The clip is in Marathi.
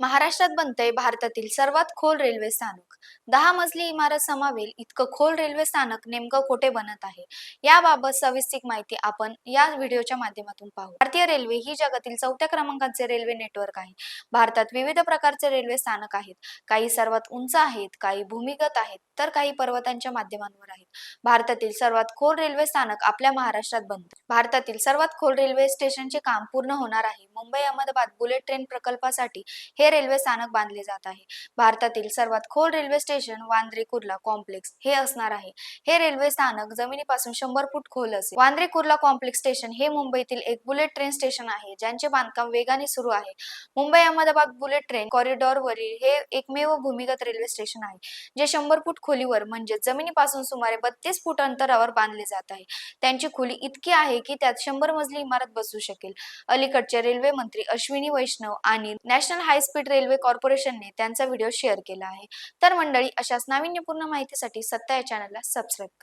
महाराष्ट्रात बनतंय भारतातील सर्वात खोल रेल्वे स्थानक. दहा मजली इमारत समावेल इतकं खोल रेल्वे स्थानक नेमकं कोठे बनत आहे? याबाबत सविस्तर माहिती आपण या व्हिडिओच्या माध्यमातून पाहू. भारतीय रेल्वे ही जगातील चौथ्या क्रमांकाचे रेल्वे नेटवर्क आहे. भारतात विविध प्रकारचे रेल्वे स्थानक आहेत. काही सर्वात उंच आहेत काही भूमिगत आहेत तर काही पर्वतांच्या माध्यमांवर आहेत. भारतातील सर्वात खोल रेल्वे स्थानक आपल्या महाराष्ट्रात बनते. भारतातील सर्वात खोल रेल्वे स्टेशनचे काम पूर्ण होणार आहे. मुंबई अहमदाबाद बुलेट ट्रेन प्रकल्पासाठी हे रेल्वे स्थानक बांधले जात आहे. भारतातील सर्वात खोल railway station Bandra Kurla complex हे असणार आहे. हे रेल्वे स्थानक जमिनीपासून शंभर फूट खोल असेल. वांद्रे कुर्ला कॉम्प्लेक्स स्टेशन हे मुंबईतील एक बुलेट ट्रेन स्टेशन आहे ज्यांचे बांधकाम वेगाने सुरू आहे. मुंबई अहमदाबाद बुलेट ट्रेन कॉरिडॉरवरील हे एकमेव भूमिगत रेल्वे स्टेशन आहे जे शंभर फूट खोलीवर म्हणजे जमिनीपासून सुमारे बत्तीस फूट अंतरावर बांधले जात आहे. त्यांची खोली इतकी आहे की त्यात शंभर मजली इमारत बसू शकेल. अलीकडचे रेल्वे मंत्री अश्विनी वैष्णव आणि national high speed speed railway कॉर्पोरेशनने त्यांचा व्हिडिओ शेअर केला आहे. तर मंडळी अशाच नाविन्यपूर्ण माहितीसाठी सत्ता या चॅनलला सबस्क्राईब करा.